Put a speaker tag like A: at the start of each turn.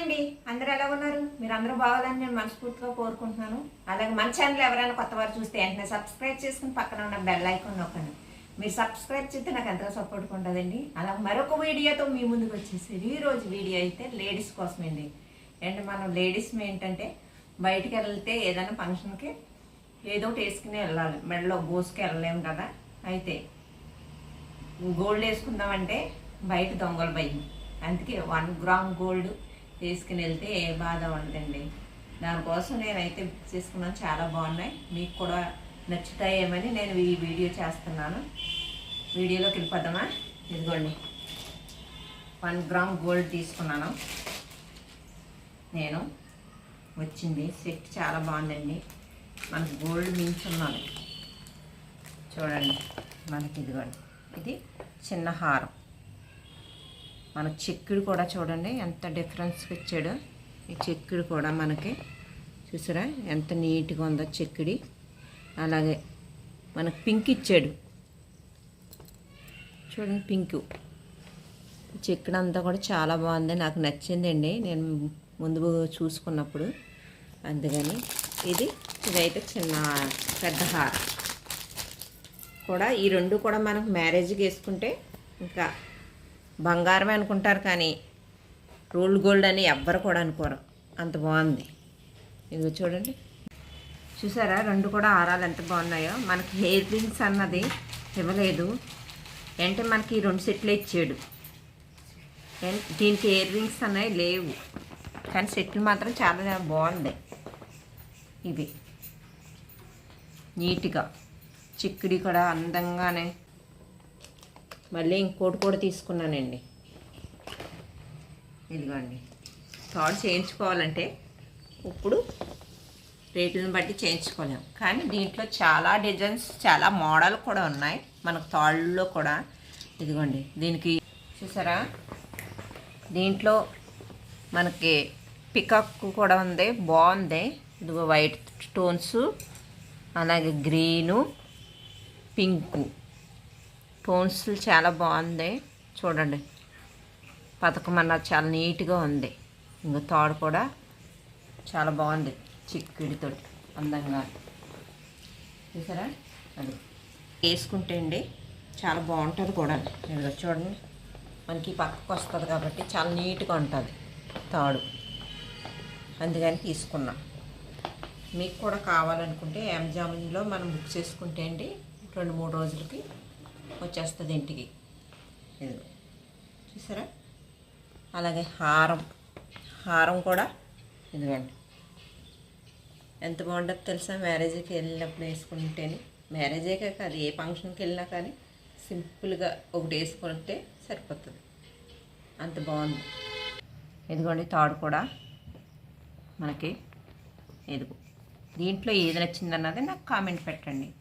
A: అండి. అందరూ ఎలా ఉన్నారు? మీరు అందరూ బాగాలని నేను మనస్ఫూర్తిగా కోరుకుంటున్నాను. అలాగే మన ఛానల్ ఎవరైనా కొత్త వారు చూస్తే వెంటనే సబ్స్క్రైబ్ చేసుకుని పక్కన ఉన్న బెల్ ఐకాన్ నొక్కండి. మీరు సబ్స్క్రైబ్ చేస్తే నాకు ఎంతో సపోర్ట్గా ఉంటుందండి. అలాగే మరొక వీడియోతో మీ ముందుకు వచ్చేసి ఈ రోజు వీడియో అయితే లేడీస్ కోసమండి. అండ్ మనం లేడీస్ ఏంటంటే బయటికి వెళ్తే ఏదైనా ఫంక్షన్కి ఏదో ఒకటి వేసుకుని వెళ్ళాలి. మెడలో గోసుకి వెళ్ళలేము కదా. అయితే గోల్డ్ వేసుకుందామంటే బయట దొంగలు భయం. అందుకే వన్ గ్రామ్ గోల్డ్ తీసుకుని వెళ్తే ఏ బాధ ఉండదండి. దానికోసం నేనైతే బుక్ చేసుకున్నాను. చాలా బాగున్నాయి. మీకు కూడా నచ్చుతాయేమని నేను ఈ వీడియో చేస్తున్నాను. వీడియోలోకి వెళ్ళిపోదామా? ఇదిగోండి. వన్ గ్రామ్ గోల్డ్ తీసుకున్నాను. నేను వచ్చింది. సెట్ చాలా బాగుందండి. మనకు గోల్డ్ మించున్నాను చూడండి. మనకి ఇదిగోండి. ఇది చిన్న హారం. మన చెక్కుడు కూడా చూడండి ఎంత డిఫరెన్స్ ఇచ్చాడు. ఈ చెక్కుడు కూడా మనకి చూసారా? ఎంత నీట్గా ఉందో చెక్కుడి. అలాగే మనకు పింక్ ఇచ్చాడు. చూడండి పింక్ చెక్కుడు అంతా కూడా చాలా బాగుంది. నాకు నచ్చిందండి. నేను ముందు చూసుకున్నప్పుడు. అందుకని ఇది ఇదైతే చిన్న పెద్ద హార్. కూడా ఈ రెండు కూడా మనకు మ్యారేజ్కి వేసుకుంటే ఇంకా బంగారమే అనుకుంటారు కానీ రోల్డ్ గోల్డ్ అని ఎవ్వరు కూడా అనుకోరు. అంత బాగుంది. ఇదిగో చూడండి. చూసారా? రెండు కూడా ఆరాలు ఎంత బాగున్నాయో. మనకి హెయిర్ రింగ్స్ అన్నది ఇవ్వలేదు. అంటే మనకి రెండు సెట్లు ఇచ్చాడు? దీనికి ఇయర్ రింగ్స్ అన్నవి లేవు. కానీ సెట్లు మాత్రం చాలా బాగుంది. ఇవి. నీట్గా. చిక్కుడి కూడా అందంగానే మళ్ళీ ఇంకోటి కూడా తీసుకున్నానండి. ఇదిగోండి. థాడ్ చేయించుకోవాలంటే ఇప్పుడు రేట్లను బట్టి చేయించుకోలేము. కానీ దీంట్లో చాలా డిజైన్స్ చాలా మోడల్ కూడా ఉన్నాయి. మనకు తాళ్ళలో కూడా. ఇదిగోండి. దీనికి చూసారా? దీంట్లో మనకి పికాక్ కూడా ఉంది. బాగుంది. ఇదిగో వైట్ స్టోన్స్ అలాగే గ్రీను పింకు. టోన్స్ చాలా బాగుంది. చూడండి. పథకం చాలా నీట్గా ఉంది. ఇంకా తాడు కూడా చాలా బాగుంది. చిక్కుడితో అందంగా. చూసారా? అది. వేసుకుంటే అండి చాలా బాగుంటుంది కూడా. ఇదిగో చూడండి. మనకి పక్కకు వస్తుంది కాబట్టి చాలా నీట్గా ఉంటుంది తాడు. అందుకని తీసుకున్నాం. మీకు కూడా కావాలనుకుంటే అమెజాన్లో మనం బుక్ చేసుకుంటే అండి రెండు మూడు రోజులకి వచ్చేస్తుంది ఇంటికి. చూసారా? అలాగే హారం. హారం కూడా ఇదిగోండి. ఎంత బాగుంటుందో తెలుసా? మ్యారేజ్కి వెళ్ళినప్పుడు వేసుకుంటేనే. మ్యారేజే కాదు ఏ ఫంక్షన్కి వెళ్ళినా కానీ సింపుల్గా ఒకటి వేసుకుంటే సరిపోతుంది. అంత బాగుంది. ఇదిగోండి తాడు కూడా మనకి. ఇదిగో. దీంట్లో ఏది నచ్చిందన్నది నాకు కామెంట్ పెట్టండి.